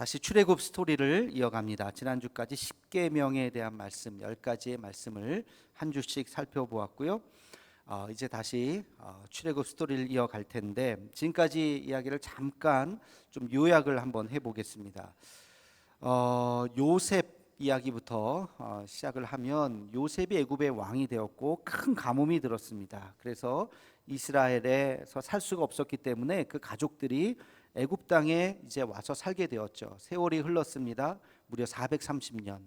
다시 출애굽 스토리를 이어갑니다. 지난주까지 10계명에 대한 말씀 10가지의 말씀을 한 주씩 살펴보았고요. 어, 이제 다시 어, 출애굽 스토리를 이어갈 텐데 지금까지 이야기를 잠깐 좀 요약을 한번 해보겠습니다. 어, 요셉 이야기부터 어, 시작을 하면 요셉이 애굽의 왕이 되었고 큰 가뭄이 들었습니다. 그래서 이스라엘에서 살 수가 없었기 때문에 그 가족들이 애굽 땅에 이제 와서 살게 되었죠. 세월이 흘렀습니다. 무려 430년.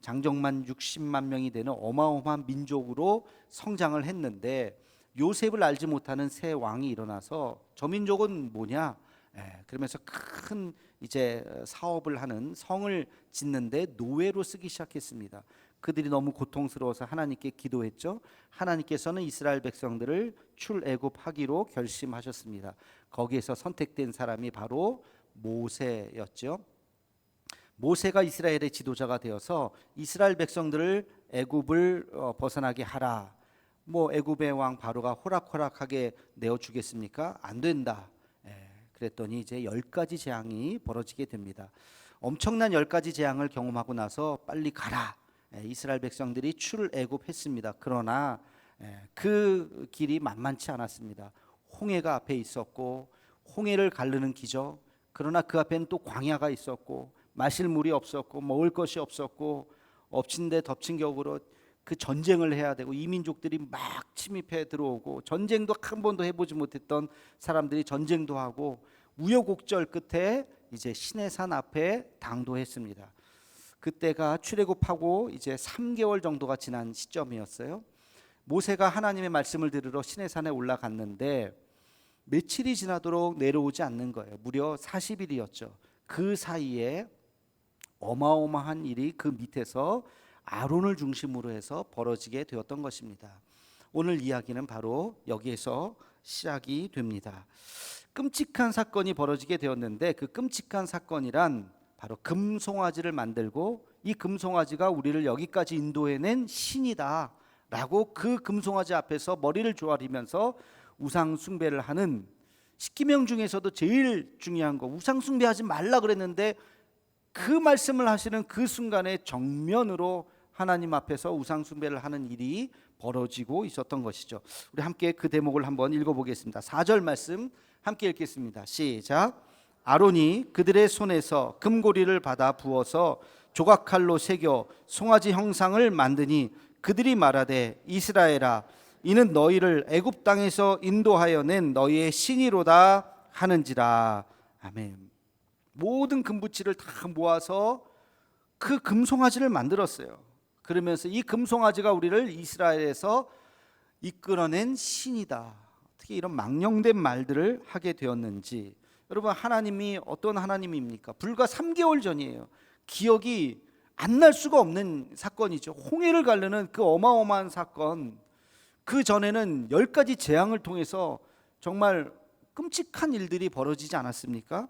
장정만 60만 명이 되는 어마어마한 민족으로 성장을 했는데 요셉을 알지 못하는 새 왕이 일어나서 저 민족은 뭐냐? 예, 그러면서 큰 이제 사업을 하는 성을 짓는데 노예로 쓰기 시작했습니다. 그들이 너무 고통스러워서 하나님께 기도했죠. 하나님께서는 이스라엘 백성들을 출애굽하기로 결심하셨습니다. 거기에서 선택된 사람이 바로 모세였죠. 모세가 이스라엘의 지도자가 되어서 이스라엘 백성들을 애굽을 어, 벗어나게 하라. 뭐 애굽의 왕 바로가 호락호락하게 내어 주겠습니까? 안 된다. 예, 그랬더니 이제 열 가지 재앙이 벌어지게 됩니다. 엄청난 열 가지 재앙을 경험하고 나서 빨리 가라. 예, 이스라엘 백성들이 출애굽했습니다. 그러나 예, 그 길이 만만치 않았습니다. 홍해가 앞에 있었고 홍해를 가르는 기적. 그러나 그 앞에는 또 광야가 있었고 마실 물이 없었고 먹을 것이 없었고 엎친 데 덮친 격으로 그 전쟁을 해야 되고 이민족들이 막 침입해 들어오고 전쟁도 한 번도 해보지 못했던 사람들이 전쟁도 하고 우여곡절 끝에 이제 시내산 앞에 당도했습니다. 그때가 출애굽하고 이제 3개월 정도가 지난 시점이었어요. 모세가 하나님의 말씀을 들으러 시내산에 올라갔는데 며칠이 지나도록 내려오지 않는 거예요. 무려 40일이었죠. 그 사이에 어마어마한 일이 그 밑에서 아론을 중심으로 해서 벌어지게 되었던 것입니다. 오늘 이야기는 바로 여기에서 시작이 됩니다. 끔찍한 사건이 벌어지게 되었는데 그 끔찍한 사건이란 바로 금송아지를 만들고 이 금송아지가 우리를 여기까지 인도해낸 신이다 라고 그 금송아지 앞에서 머리를 조아리면서 우상 숭배를 하는 십기명 중에서도 제일 중요한 거 우상 숭배하지 말라 그랬는데 그 말씀을 하시는 그 순간에 정면으로 하나님 앞에서 우상 숭배를 하는 일이 벌어지고 있었던 것이죠. 우리 함께 그 대목을 한번 읽어 보겠습니다. 4절 말씀 함께 읽겠습니다. 시작. 아론이 그들의 손에서 금고리를 받아 부어서 조각칼로 새겨 송아지 형상을 만드니 그들이 말하되 이스라엘아 이는 너희를 애굽 땅에서 인도하여 낸 너희의 신이로다 하는지라. 아멘. 모든 금붙이를 다 모아서 그 금송아지를 만들었어요. 그러면서 이 금송아지가 우리를 이스라엘에서 이끌어낸 신이다. 어떻게 이런 망령된 말들을 하게 되었는지 여러분 하나님이 어떤 하나님입니까? 불과 3개월 전이에요. 기억이 안 날 수가 없는 사건이죠. 홍해를 가르는 그 어마어마한 사건. 그 전에는 열 가지 재앙을 통해서 정말 끔찍한 일들이 벌어지지 않았습니까?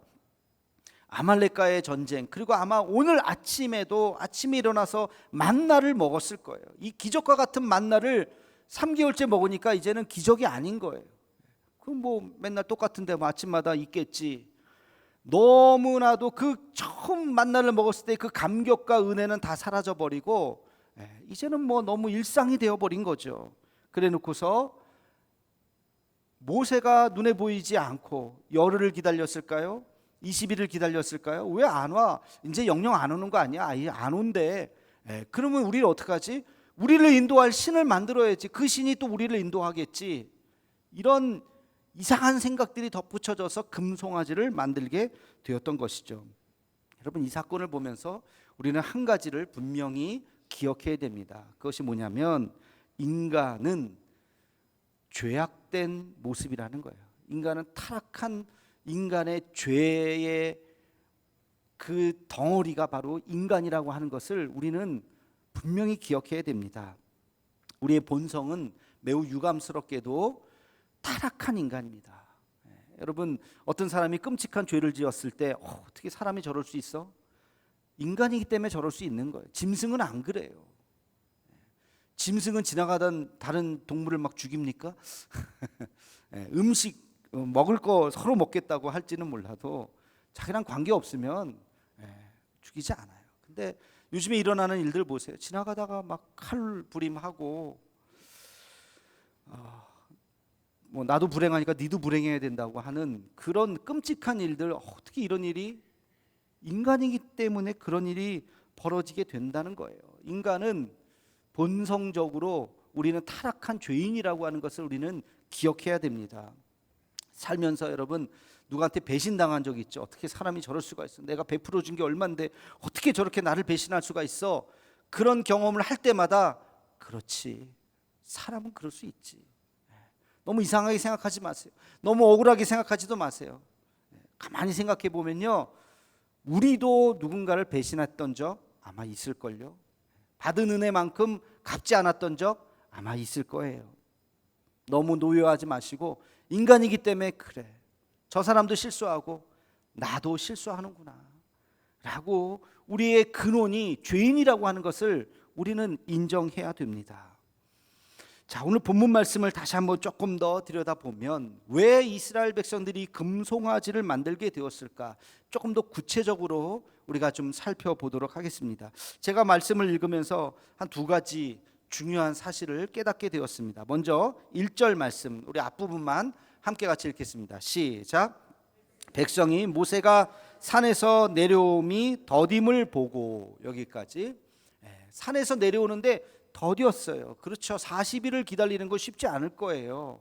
아말렉과의 전쟁 그리고 아마 오늘 아침에도 아침에 일어나서 만나를 먹었을 거예요. 이 기적과 같은 만나를 3개월째 먹으니까 이제는 기적이 아닌 거예요. 그럼 뭐 맨날 똑같은데 뭐 아침마다 있겠지. 너무나도 그 처음 만나를 먹었을 때 그 감격과 은혜는 다 사라져 버리고 예, 이제는 뭐 너무 일상이 되어 버린 거죠. 그래 놓고서 모세가 눈에 보이지 않고 열흘을 기다렸을까요? 20일을 기다렸을까요? 왜 안 와? 이제 영영 안 오는 거 아니야? 아예 안 온대. 예, 그러면 우리를 어떡하지? 우리를 인도할 신을 만들어야지. 그 신이 또 우리를 인도하겠지. 이런 이상한 생각들이 덧붙여져서 금송아지를 만들게 되었던 것이죠. 여러분 이 사건을 보면서 우리는 한 가지를 분명히 기억해야 됩니다. 그것이 뭐냐면 인간은 죄악된 모습이라는 거예요. 인간은 타락한 인간의 죄의 그 덩어리가 바로 인간이라고 하는 것을 우리는 분명히 기억해야 됩니다. 우리의 본성은 매우 유감스럽게도 타락한 인간입니다. 예, 여러분 어떤 사람이 끔찍한 죄를 지었을 때 어, 떻게 사람이 저럴 수 있어? 인간이기 때문에 저럴 수 있는 거예요. 짐승은 안 그래요. 예, 짐승은 지나가던 다른 동물을 막 죽입니까? 예, 음식 어, 먹을 거 서로 먹겠다고 할지는 몰라도 자기랑 관계 없으면 예, 죽이지 않아요. 근데 요즘에 일어나는 일들 보세요. 지나가다가 막 칼 부림하고 어, 뭐 나도 불행하니까 니도 불행해야 된다고 하는 그런 끔찍한 일들 어떻게 이런 일이 인간이기 때문에 그런 일이 벌어지게 된다는 거예요. 인간은 본성적으로 우리는 타락한 죄인이라고 하는 것을 우리는 기억해야 됩니다. 살면서 여러분 누구한테 배신당한 적 있죠? 어떻게 사람이 저럴 수가 있어? 내가 베풀어 준 게 얼만데 어떻게 저렇게 나를 배신할 수가 있어? 그런 경험을 할 때마다 그렇지. 사람은 그럴 수 있지. 너무 이상하게 생각하지 마세요. 너무 억울하게 생각하지도 마세요. 가만히 생각해 보면요. 우리도 누군가를 배신했던 적 아마 있을걸요. 받은 은혜만큼 갚지 않았던 적 아마 있을 거예요. 너무 노여하지 마시고 인간이기 때문에 그래. 저 사람도 실수하고 나도 실수하는구나. 라고 우리의 근원이 죄인이라고 하는 것을 우리는 인정해야 됩니다. 자, 오늘 본문 말씀을 다시 한번 조금 더 들여다보면 왜 이스라엘 백성들이 금송아지를 만들게 되었을까? 조금 더 구체적으로 우리가 좀 살펴보도록 하겠습니다. 제가 말씀을 읽으면서 한 두 가지 중요한 사실을 깨닫게 되었습니다. 먼저 1절 말씀 우리 앞부분만 함께 같이 읽겠습니다. 시작. 백성이 모세가 산에서 내려옴이 더딤을 보고 여기까지 예, 산에서 내려오는데 더디었어요. 그렇죠. 40일을 기다리는 거 쉽지 않을 거예요.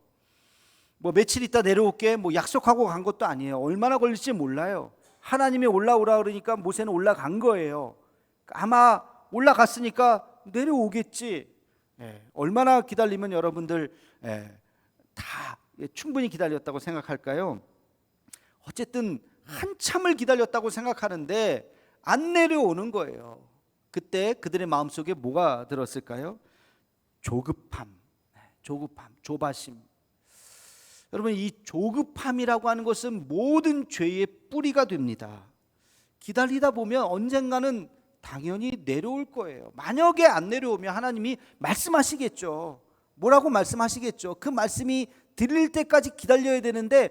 뭐 며칠 있다 내려올게 뭐 약속하고 간 것도 아니에요. 얼마나 걸릴지 몰라요. 하나님이 올라오라 그러니까 모세는 올라간 거예요. 아마 올라갔으니까 내려오겠지. 예, 얼마나 기다리면 여러분들 예, 다 충분히 기다렸다고 생각할까요? 어쨌든 한참을 기다렸다고 생각하는데 안 내려오는 거예요. 그때 그들의 마음속에 뭐가 들었을까요? 조급함, 네, 조급함, 조바심. 여러분 이 조급함이라고 하는 것은 모든 죄의 뿌리가 됩니다. 기다리다 보면 언젠가는 당연히 내려올 거예요. 만약에 안 내려오면 하나님이 말씀하시겠죠. 뭐라고 말씀하시겠죠. 그 말씀이 들릴 때까지 기다려야 되는데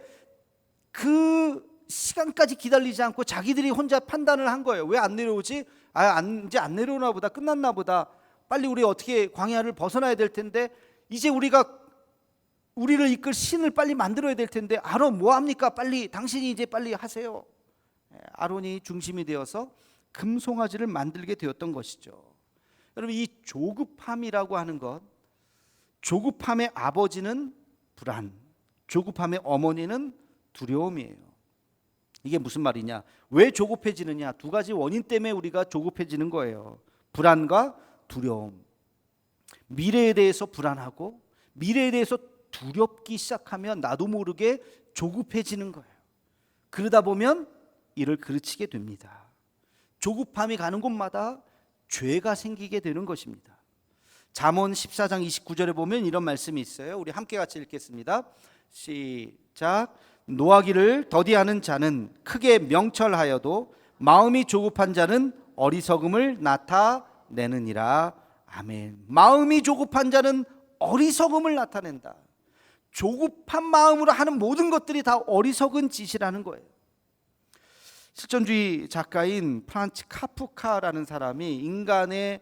그 시간까지 기다리지 않고 자기들이 혼자 판단을 한 거예요. 왜 안 내려오지? 아, 안, 이제 안 내려오나 보다. 끝났나 보다. 빨리 우리 어떻게 광야를 벗어나야 될 텐데 이제 우리가 우리를 이끌 신을 빨리 만들어야 될 텐데 아론 뭐 합니까? 빨리 당신이 이제 빨리 하세요. 예, 아론이 중심이 되어서 금송아지를 만들게 되었던 것이죠. 여러분 이 조급함이라고 하는 것 조급함의 아버지는 불안, 조급함의 어머니는 두려움이에요. 이게 무슨 말이냐? 왜 조급해지느냐? 두 가지 원인 때문에 우리가 조급해지는 거예요. 불안과 두려움. 미래에 대해서 불안하고 미래에 대해서 두렵기 시작하면 나도 모르게 조급해지는 거예요. 그러다 보면 이를 그르치게 됩니다. 조급함이 가는 곳마다 죄가 생기게 되는 것입니다. 잠언 14장 29절에 보면 이런 말씀이 있어요. 우리 함께 같이 읽겠습니다. 시작. 노하기를 더디하는 자는 크게 명철하여도 마음이 조급한 자는 어리석음을 나타내느니라. 아멘. 마음이 조급한 자는 어리석음을 나타낸다. 조급한 마음으로 하는 모든 것들이 다 어리석은 짓이라는 거예요. 실존주의 작가인 프란츠 카프카라는 사람이 인간의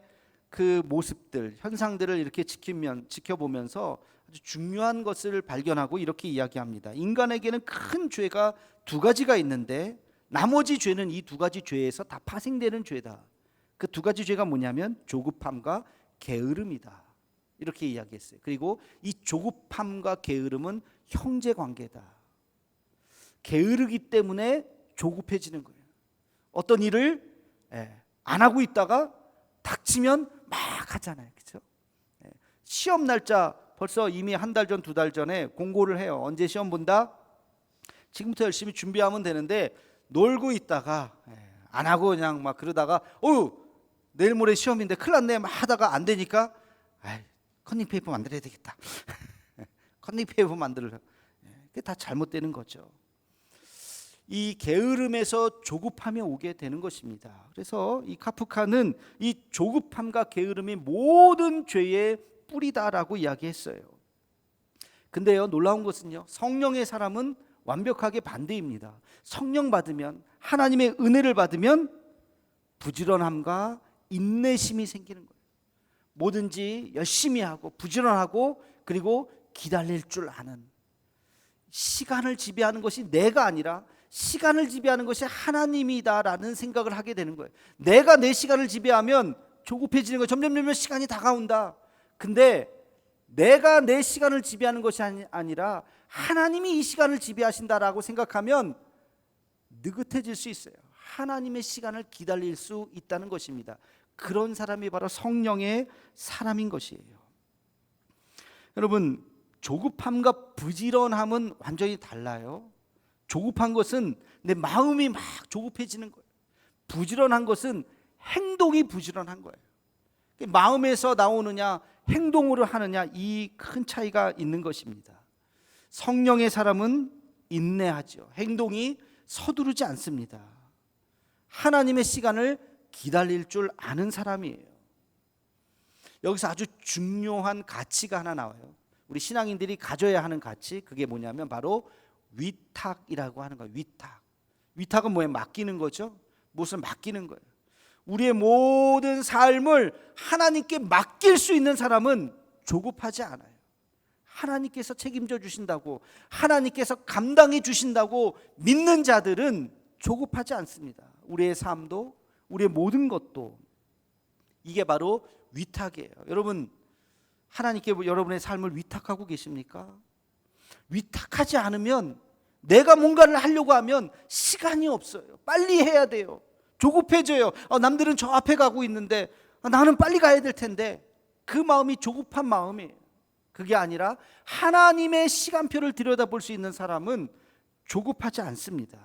그 모습들, 현상들을 이렇게 지키면 지켜보면서 아주 중요한 것을 발견하고 이렇게 이야기합니다. 인간에게는 큰 죄가 두 가지가 있는데 나머지 죄는 이 두 가지 죄에서 다 파생되는 죄다. 그 두 가지 죄가 뭐냐면 조급함과 게으름이다. 이렇게 이야기했어요. 그리고 이 조급함과 게으름은 형제 관계다. 게으르기 때문에 조급해지는 거예요. 어떤 일을 예, 안 하고 있다가 닥치면 막 하잖아요. 그렇죠? 시험 날짜 벌써 이미 한 달 전, 두 달 전에 공고를 해요. 언제 시험 본다? 지금부터 열심히 준비하면 되는데 놀고 있다가 예, 안 하고 그냥 막 그러다가 어유 내일 모레 시험인데 큰일 났네 막 하다가 안 되니까 아이, 컨닝 페이퍼 만들어야 되겠다. 컨닝 페이퍼 만들려. 예, 그게 다 잘못되는 거죠. 이 게으름에서 조급함이 오게 되는 것입니다. 그래서 이 카프카는 이 조급함과 게으름이 모든 죄의 뿌리다라고 이야기했어요. 근데요, 놀라운 것은요, 성령의 사람은 완벽하게 반대입니다. 성령 받으면, 하나님의 은혜를 받으면 부지런함과 인내심이 생기는 거예요. 뭐든지 열심히 하고 부지런하고 그리고 기다릴 줄 아는 시간을 지배하는 것이 내가 아니라 시간을 지배하는 것이 하나님이다라는 생각을 하게 되는 거예요. 내가 내 시간을 지배하면 조급해지는 거예요. 점점 점점 시간이 다가온다. 근데 내가 내 시간을 지배하는 것이 아니- 아니라 하나님이 이 시간을 지배하신다라고 생각하면 느긋해질 수 있어요. 하나님의 시간을 기다릴 수 있다는 것입니다. 그런 사람이 바로 성령의 사람인 것이에요. 여러분, 조급함과 부지런함은 완전히 달라요. 조급한 것은 내 마음이 막 조급해지는 거예요. 부지런한 것은 행동이 부지런한 거예요. 마음에서 나오느냐, 행동으로 하느냐, 이 큰 차이가 있는 것입니다. 성령의 사람은 인내하죠. 행동이 서두르지 않습니다. 하나님의 시간을 기다릴 줄 아는 사람이에요. 여기서 아주 중요한 가치가 하나 나와요. 우리 신앙인들이 가져야 하는 가치, 그게 뭐냐면 바로 위탁이라고 하는 거예요. 위탁. 위탁은 뭐에 맡기는 거죠? 무엇을 맡기는 거예요. 우리의 모든 삶을 하나님께 맡길 수 있는 사람은 조급하지 않아요. 하나님께서 책임져 주신다고, 하나님께서 감당해 주신다고 믿는 자들은 조급하지 않습니다. 우리의 삶도, 우리의 모든 것도 이게 바로 위탁이에요. 여러분, 하나님께 여러분의 삶을 위탁하고 계십니까? 위탁하지 않으면 내가 뭔가를 하려고 하면 시간이 없어요. 빨리 해야 돼요. 조급해져요. 어, 남들은 저 앞에 가고 있는데 아, 나는 빨리 가야 될 텐데 그 마음이 조급한 마음이에요. 그게 아니라 하나님의 시간표를 들여다볼 수 있는 사람은 조급하지 않습니다.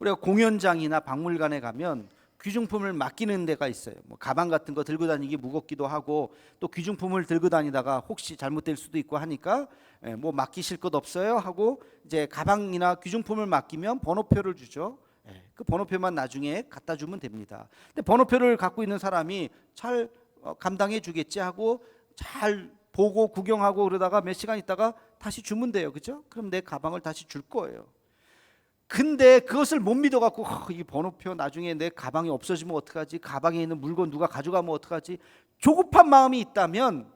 우리가 공연장이나 박물관에 가면 귀중품을 맡기는 데가 있어요. 뭐 가방 같은 거 들고 다니기 무겁기도 하고 또 귀중품을 들고 다니다가 혹시 잘못될 수도 있고 하니까 예, 뭐 맡기실 것 없어요 하고 이제 가방이나 귀중품을 맡기면 번호표를 주죠. 예, 그 번호표만 나중에 갖다 주면 됩니다. 근데 번호표를 갖고 있는 사람이 잘 어, 감당해 주겠지 하고 잘 보고 구경하고 그러다가 몇 시간 있다가 다시 주면 돼요. 그죠? 그럼 내 가방을 다시 줄 거예요. 근데 그것을 못 믿어갖고 어, 이 번호표 나중에 내 가방이 없어지면 어떡하지? 가방에 있는 물건 누가 가져가면 어떡하지? 조급한 마음이 있다면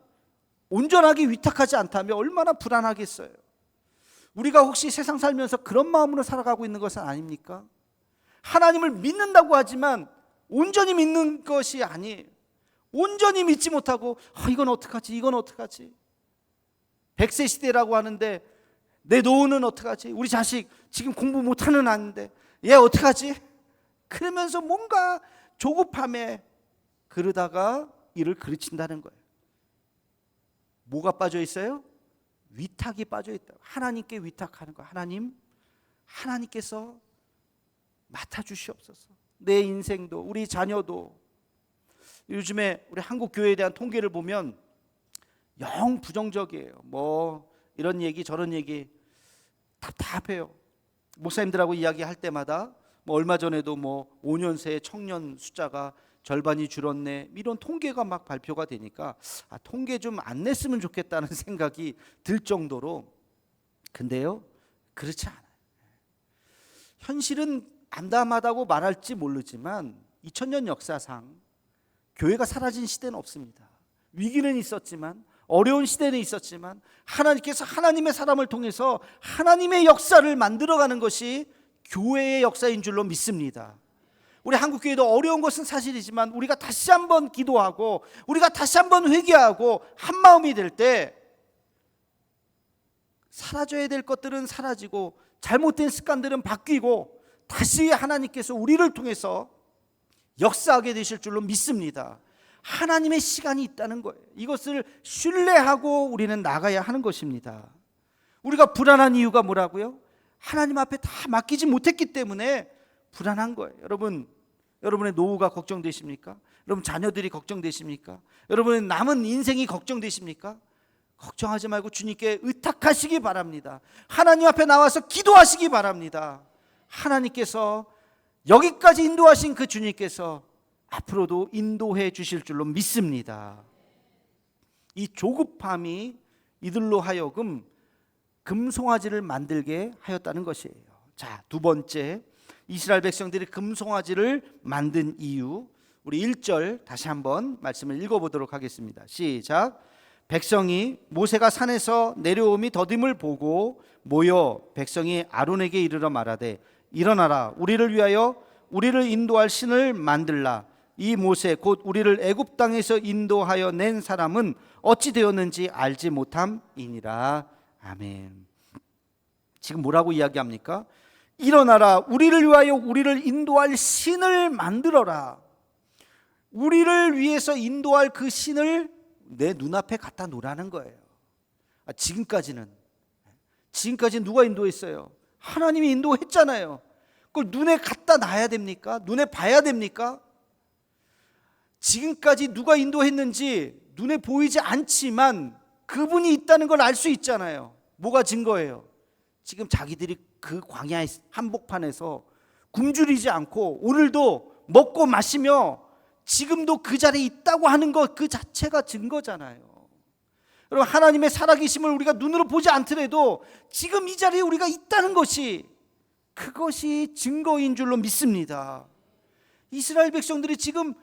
온전하게 위탁하지 않다면 얼마나 불안하겠어요. 우리가 혹시 세상 살면서 그런 마음으로 살아가고 있는 것은 아닙니까? 하나님을 믿는다고 하지만 온전히 믿는 것이 아니에요. 온전히 믿지 못하고 아, 이건 어떡하지? 이건 어떡하지? 백세 시대라고 하는데 내 노후는 어떡하지? 우리 자식 지금 공부 못하는 아는데 얘 어떡하지? 그러면서 뭔가 조급함에 그러다가 일을 그르친다는 거예요. 뭐가 빠져 있어요? 위탁이 빠져 있다. 하나님께 위탁하는 거. 하나님, 하나님께서 맡아 주시옵소서. 내 인생도 우리 자녀도 요즘에 우리 한국 교회에 대한 통계를 보면 영 부정적이에요. 뭐 이런 얘기 저런 얘기 답답해요. 목사님들하고 이야기할 때마다 뭐 얼마 전에도 뭐 5년 새 청년 숫자가 절반이 줄었네 이런 통계가 막 발표가 되니까 아, 통계 좀 안 냈으면 좋겠다는 생각이 들 정도로 근데요 그렇지 않아요. 현실은 암담하다고 말할지 모르지만 2000년 역사상 교회가 사라진 시대는 없습니다. 위기는 있었지만 어려운 시대는 있었지만 하나님께서 하나님의 사람을 통해서 하나님의 역사를 만들어가는 것이 교회의 역사인 줄로 믿습니다. 우리 한국 교회도 어려운 것은 사실이지만 우리가 다시 한번 기도하고 우리가 다시 한번 회개하고 한 마음이 될 때 사라져야 될 것들은 사라지고 잘못된 습관들은 바뀌고 다시 하나님께서 우리를 통해서 역사하게 되실 줄로 믿습니다. 하나님의 시간이 있다는 거예요. 이것을 신뢰하고 우리는 나가야 하는 것입니다. 우리가 불안한 이유가 뭐라고요? 하나님 앞에 다 맡기지 못했기 때문에 불안한 거예요. 여러분, 여러분의 노후가 걱정되십니까? 여러분 자녀들이 걱정되십니까? 여러분의 남은 인생이 걱정되십니까? 걱정하지 말고 주님께 의탁하시기 바랍니다. 하나님 앞에 나와서 기도하시기 바랍니다. 하나님께서 여기까지 인도하신 그 주님께서 앞으로도 인도해 주실 줄로 믿습니다. 이 조급함이 이들로 하여금 금송아지를 만들게 하였다는 것이에요. 자, 두 번째 이스라엘 백성들이 금송아지를 만든 이유 우리 1절 다시 한번 말씀을 읽어 보도록 하겠습니다. 시작. 백성이 모세가 산에서 내려옴이 더딤을 보고 모여 백성이 아론에게 이르러 말하되 일어나라 우리를 위하여 우리를 인도할 신을 만들라 이 모세 곧 우리를 애굽 땅에서 인도하여 낸 사람은 어찌 되었는지 알지 못함이니라 아멘. 지금 뭐라고 이야기합니까? 일어나라 우리를 위하여 우리를 인도할 신을 만들어라. 우리를 위해서 인도할 그 신을 내 눈앞에 갖다 놓으라는 거예요. 아, 지금까지는 지금까지 누가 인도했어요? 하나님이 인도했잖아요. 그걸 눈에 갖다 놔야 됩니까? 눈에 봐야 됩니까? 지금까지 누가 인도했는지 눈에 보이지 않지만 그분이 있다는 걸 알 수 있잖아요. 뭐가 증거예요? 지금 자기들이 그 광야의 한복판에서 굶주리지 않고 오늘도 먹고 마시며 지금도 그 자리에 있다고 하는 것 그 자체가 증거잖아요. 여러분 하나님의 살아계심을 우리가 눈으로 보지 않더라도 지금 이 자리에 우리가 있다는 것이 그것이 증거인 줄로 믿습니다. 이스라엘 백성들이 지금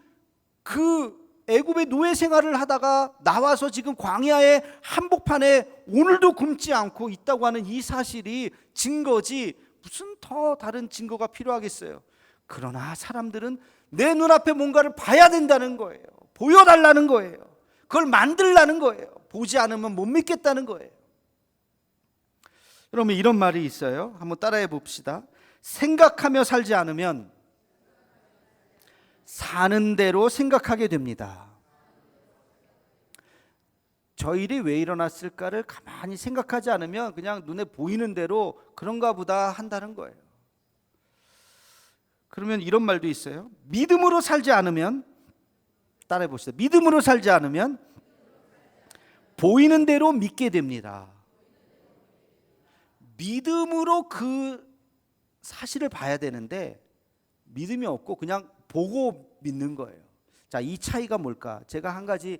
그 애굽의 노예 생활을 하다가 나와서 지금 광야의 한복판에 오늘도 굶지 않고 있다고 하는 이 사실이 증거지 무슨 더 다른 증거가 필요하겠어요. 그러나 사람들은 내 눈앞에 뭔가를 봐야 된다는 거예요. 보여달라는 거예요. 그걸 만들라는 거예요. 보지 않으면 못 믿겠다는 거예요. 여러분 이런 말이 있어요. 한번 따라해 봅시다. 생각하며 살지 않으면 사는 대로 생각하게 됩니다. 저 일이 왜 일어났을까를 가만히 생각하지 않으면 그냥 눈에 보이는 대로 그런가 보다 한다는 거예요. 그러면 이런 말도 있어요. 믿음으로 살지 않으면 따라해 보시죠. 믿음으로 살지 않으면 보이는 대로 믿게 됩니다. 믿음으로 그 사실을 봐야 되는데 믿음이 없고 그냥 보고 믿는 거예요. 자, 이 차이가 뭘까? 제가 한 가지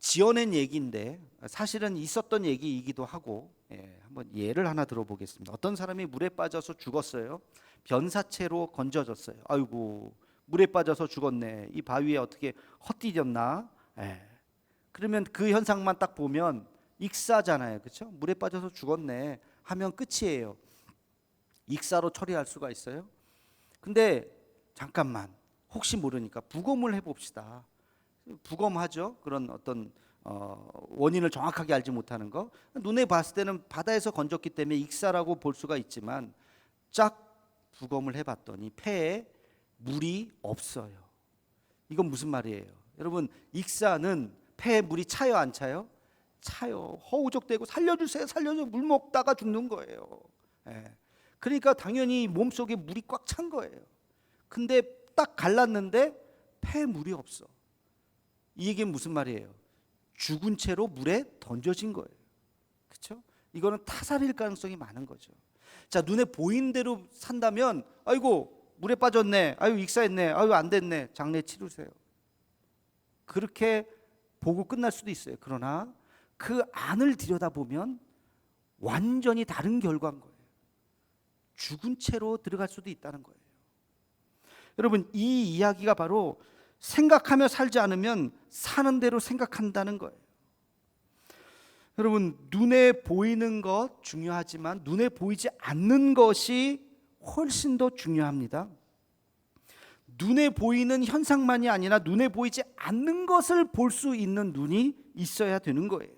지어낸 얘기인데 사실은 있었던 얘기이기도 하고 예, 한번 예를 하나 들어보겠습니다. 어떤 사람이 물에 빠져서 죽었어요. 변사체로 건져졌어요. 아이고 물에 빠져서 죽었네. 이 바위에 어떻게 헛디뎠나? 예. 그러면 그 현상만 딱 보면 익사잖아요, 그렇죠? 물에 빠져서 죽었네 하면 끝이에요. 익사로 처리할 수가 있어요. 근데 잠깐만 혹시 모르니까 부검을 해봅시다. 부검하죠. 그런 어떤 어, 원인을 정확하게 알지 못하는 거 눈에 봤을 때는 바다에서 건졌기 때문에 익사라고 볼 수가 있지만 쫙 부검을 해봤더니 폐에 물이 없어요. 이건 무슨 말이에요? 여러분 익사는 폐에 물이 차요 안 차요? 차요. 허우적대고 살려주세요, 살려줘 물 먹다가 죽는 거예요. 예. 그러니까 당연히 몸 속에 물이 꽉 찬 거예요. 근데 딱 갈랐는데 폐에 물이 없어. 이 얘기는 무슨 말이에요? 죽은 채로 물에 던져진 거예요. 그렇죠? 이거는 타살일 가능성이 많은 거죠. 자, 눈에 보인 대로 산다면 아이고, 물에 빠졌네. 아유, 익사했네. 아유, 안 됐네. 장례 치르세요. 그렇게 보고 끝날 수도 있어요. 그러나 그 안을 들여다보면 완전히 다른 결과인 거예요. 죽은 채로 들어갈 수도 있다는 거예요. 여러분, 이 이야기가 바로 생각하며 살지 않으면 사는 대로 생각한다는 거예요. 여러분, 눈에 보이는 것 중요하지만 눈에 보이지 않는 것이 훨씬 더 중요합니다. 눈에 보이는 현상만이 아니라 눈에 보이지 않는 것을 볼 수 있는 눈이 있어야 되는 거예요.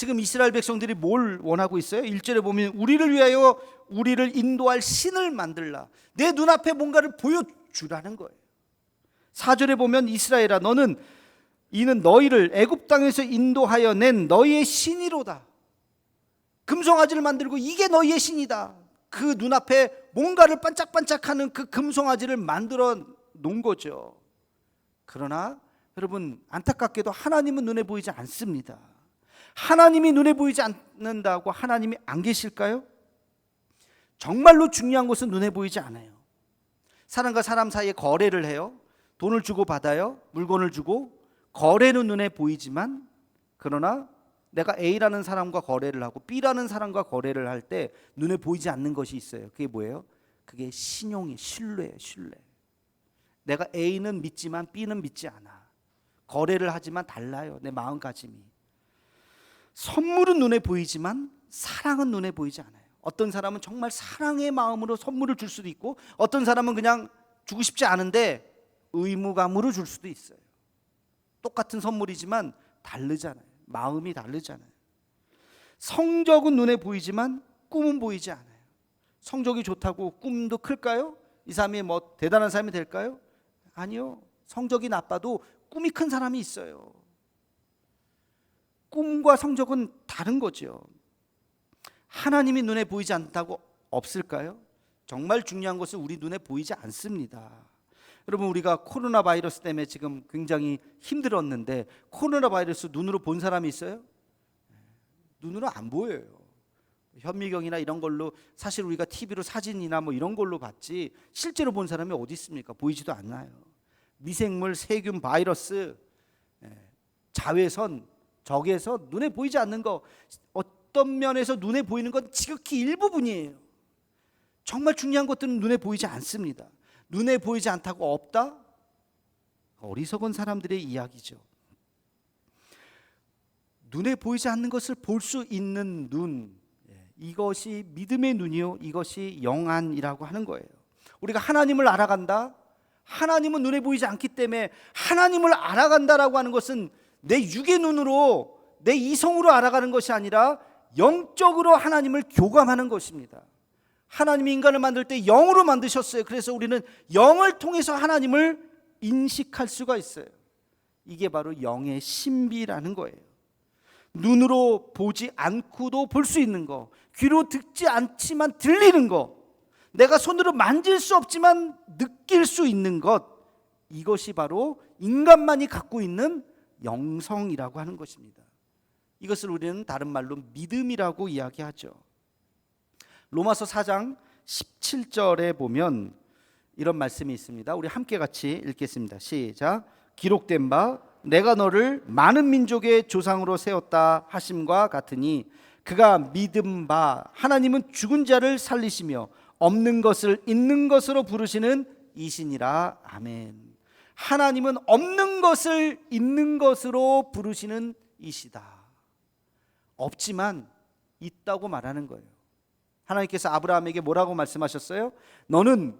지금 이스라엘 백성들이 뭘 원하고 있어요? 1절에 보면 우리를 위하여 우리를 인도할 신을 만들라. 내 눈앞에 뭔가를 보여주라는 거예요. 4절에 보면 이스라엘아 너는 이는 너희를 애굽 땅에서 인도하여 낸 너희의 신이로다. 금송아지를 만들고 이게 너희의 신이다. 그 눈앞에 뭔가를 반짝반짝하는 그 금송아지를 만들어 놓은 거죠. 그러나 여러분 안타깝게도 하나님은 눈에 보이지 않습니다. 하나님이 눈에 보이지 않는다고 하나님이 안 계실까요? 정말로 중요한 것은 눈에 보이지 않아요. 사람과 사람 사이에 거래를 해요. 돈을 주고 받아요. 물건을 주고 거래는 눈에 보이지만 그러나 내가 A라는 사람과 거래를 하고 B라는 사람과 거래를 할 때 눈에 보이지 않는 것이 있어요. 그게 뭐예요? 그게 신용이 신뢰예요, 신뢰. 내가 A는 믿지만 B는 믿지 않아. 거래를 하지만 달라요. 내 마음가짐이. 선물은 눈에 보이지만 사랑은 눈에 보이지 않아요. 어떤 사람은 정말 사랑의 마음으로 선물을 줄 수도 있고 어떤 사람은 그냥 주고 싶지 않은데 의무감으로 줄 수도 있어요. 똑같은 선물이지만 다르잖아요. 마음이 다르잖아요. 성적은 눈에 보이지만 꿈은 보이지 않아요. 성적이 좋다고 꿈도 클까요? 이 사람이 뭐 대단한 사람이 될까요? 아니요. 성적이 나빠도 꿈이 큰 사람이 있어요. 꿈과 성적은 다른 거죠. 하나님이 눈에 보이지 않다고 없을까요? 정말 중요한 것은 우리 눈에 보이지 않습니다. 여러분 우리가 코로나 바이러스 때문에 지금 굉장히 힘들었는데 코로나 바이러스 눈으로 본 사람이 있어요? 눈으로 안 보여요. 현미경이나 이런 걸로 사실 우리가 TV로 사진이나 뭐 이런 걸로 봤지 실제로 본 사람이 어디 있습니까? 보이지도 않나요. 미생물, 세균, 바이러스, 예, 자외선, 적외선 눈에 보이지 않는 거 어떤 면에서 눈에 보이는 건 지극히 일부분이에요. 정말 중요한 것들은 눈에 보이지 않습니다. 눈에 보이지 않다고 없다? 어리석은 사람들의 이야기죠. 눈에 보이지 않는 것을 볼 수 있는 눈, 예, 이것이 믿음의 눈이요, 이것이 영안이라고 하는 거예요. 우리가 하나님을 알아간다. 하나님은 눈에 보이지 않기 때문에 하나님을 알아간다라고 하는 것은 내 육의 눈으로 내 이성으로 알아가는 것이 아니라 영적으로 하나님을 교감하는 것입니다. 하나님이 인간을 만들 때 영으로 만드셨어요. 그래서 우리는 영을 통해서 하나님을 인식할 수가 있어요. 이게 바로 영의 신비라는 거예요. 눈으로 보지 않고도 볼 수 있는 거, 귀로 듣지 않지만 들리는 거, 내가 손으로 만질 수 없지만 느낄 수 있는 것, 이것이 바로 인간만이 갖고 있는 영성이라고 하는 것입니다. 이것을 우리는 다른 말로 믿음이라고 이야기하죠. 로마서 4장 17절에 보면 이런 말씀이 있습니다. 우리 함께 같이 읽겠습니다. 시작. 기록된 바 내가 너를 많은 민족의 조상으로 세웠다 하심과 같으니 그가 믿음 바 하나님은 죽은 자를 살리시며 없는 것을 있는 것으로 부르시는 이신이라 아멘. 하나님은 없는 것을 있는 것으로 부르시는 이시다. 없지만 있다고 말하는 거예요. 하나님께서 아브라함에게 뭐라고 말씀하셨어요? 너는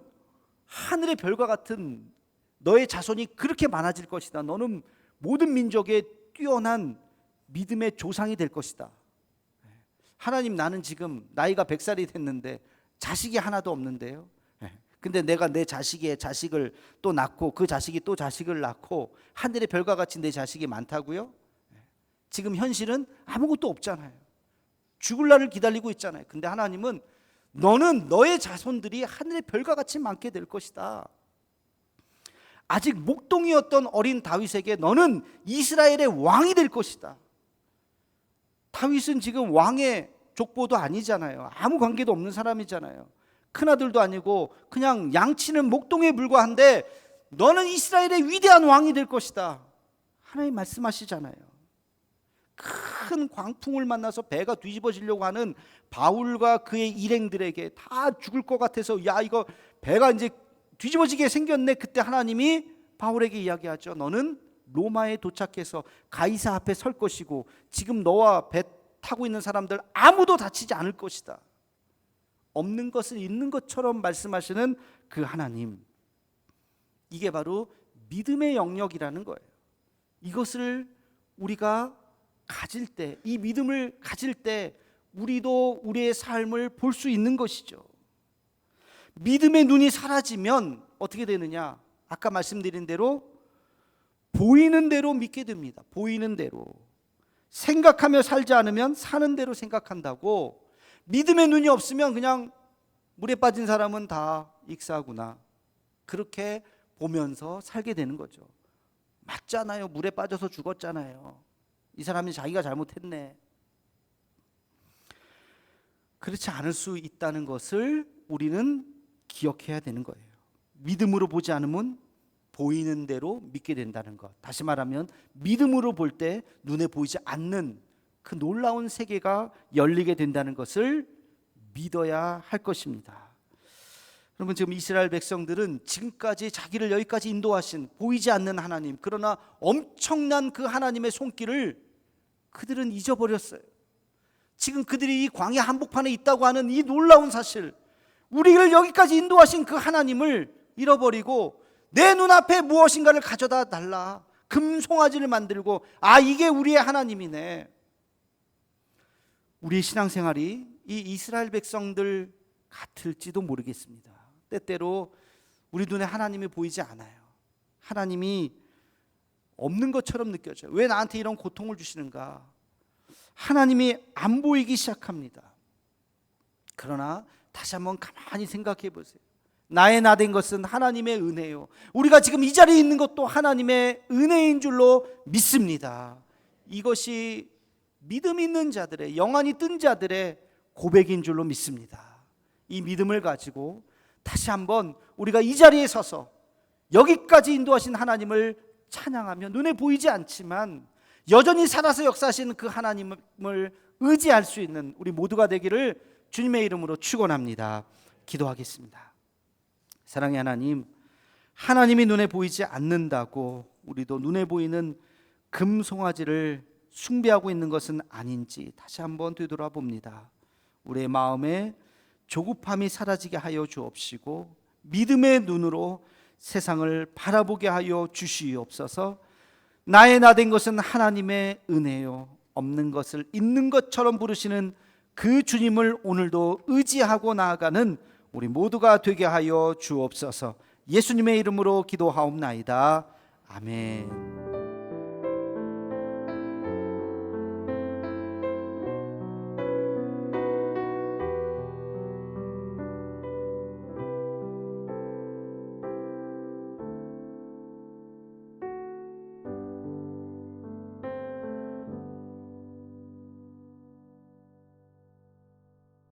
하늘의 별과 같은 너의 자손이 그렇게 많아질 것이다. 너는 모든 민족의 뛰어난 믿음의 조상이 될 것이다. 하나님 나는 지금 나이가 100살이 됐는데 자식이 하나도 없는데요. 근데 내가 내 자식의 자식을 또 낳고 그 자식이 또 자식을 낳고 하늘의 별과 같이 내 자식이 많다고요? 지금 현실은 아무것도 없잖아요. 죽을 날을 기다리고 있잖아요. 근데 하나님은 너는 너의 자손들이 하늘의 별과 같이 많게 될 것이다. 아직 목동이었던 어린 다윗에게 너는 이스라엘의 왕이 될 것이다. 다윗은 지금 왕의 족보도 아니잖아요. 아무 관계도 없는 사람이잖아요. 큰아들도 아니고 그냥 양치는 목동에 불과한데 너는 이스라엘의 위대한 왕이 될 것이다. 하나님 말씀하시잖아요. 큰 광풍을 만나서 배가 뒤집어지려고 하는 바울과 그의 일행들에게 다 죽을 것 같아서 야 이거 배가 이제 뒤집어지게 생겼네. 그때 하나님이 바울에게 이야기하죠. 너는 로마에 도착해서 가이사 앞에 설 것이고 지금 너와 배 타고 있는 사람들 아무도 다치지 않을 것이다. 없는 것을 있는 것처럼 말씀하시는 그 하나님. 이게 바로 믿음의 영역이라는 거예요. 이것을 우리가 가질 때, 이 믿음을 가질 때 우리도 우리의 삶을 볼 수 있는 것이죠. 믿음의 눈이 사라지면 어떻게 되느냐? 아까 말씀드린 대로 보이는 대로 믿게 됩니다. 보이는 대로. 생각하며 살지 않으면 사는 대로 생각한다고 믿음의 눈이 없으면 그냥 물에 빠진 사람은 다 익사구나. 그렇게 보면서 살게 되는 거죠. 맞잖아요. 물에 빠져서 죽었잖아요. 이 사람이 자기가 잘못했네. 그렇지 않을 수 있다는 것을 우리는 기억해야 되는 거예요. 믿음으로 보지 않으면 보이는 대로 믿게 된다는 것. 다시 말하면 믿음으로 볼 때 눈에 보이지 않는 그 놀라운 세계가 열리게 된다는 것을 믿어야 할 것입니다. 여러분 지금 이스라엘 백성들은 지금까지 자기를 여기까지 인도하신 보이지 않는 하나님 그러나 엄청난 그 하나님의 손길을 그들은 잊어버렸어요. 지금 그들이 이 광야 한복판에 있다고 하는 이 놀라운 사실 우리를 여기까지 인도하신 그 하나님을 잃어버리고 내 눈앞에 무엇인가를 가져다 달라 금송아지를 만들고 아 이게 우리의 하나님이네 우리의 신앙생활이 이 이스라엘 백성들 같을지도 모르겠습니다. 때때로 우리 눈에 하나님이 보이지 않아요. 하나님이 없는 것처럼 느껴져요. 왜 나한테 이런 고통을 주시는가? 하나님이 안 보이기 시작합니다. 그러나 다시 한번 가만히 생각해 보세요. 나의 나 된 것은 하나님의 은혜요. 우리가 지금 이 자리에 있는 것도 하나님의 은혜인 줄로 믿습니다. 이것이 믿음 있는 자들의 영안이 뜬 자들의 고백인 줄로 믿습니다. 이 믿음을 가지고 다시 한번 우리가 이 자리에 서서 여기까지 인도하신 하나님을 찬양하며 눈에 보이지 않지만 여전히 살아서 역사하시는 그 하나님을 의지할 수 있는 우리 모두가 되기를 주님의 이름으로 축원합니다. 기도하겠습니다. 사랑의 하나님, 하나님이 눈에 보이지 않는다고 우리도 눈에 보이는 금송아지를 숭배하고 있는 것은 아닌지 다시 한번 되돌아봅니다. 우리의 마음에 조급함이 사라지게 하여 주옵시고 믿음의 눈으로 세상을 바라보게 하여 주시옵소서. 나의 나 된 것은 하나님의 은혜요. 없는 것을 있는 것처럼 부르시는 그 주님을 오늘도 의지하고 나아가는 우리 모두가 되게 하여 주옵소서. 예수님의 이름으로 기도하옵나이다. 아멘.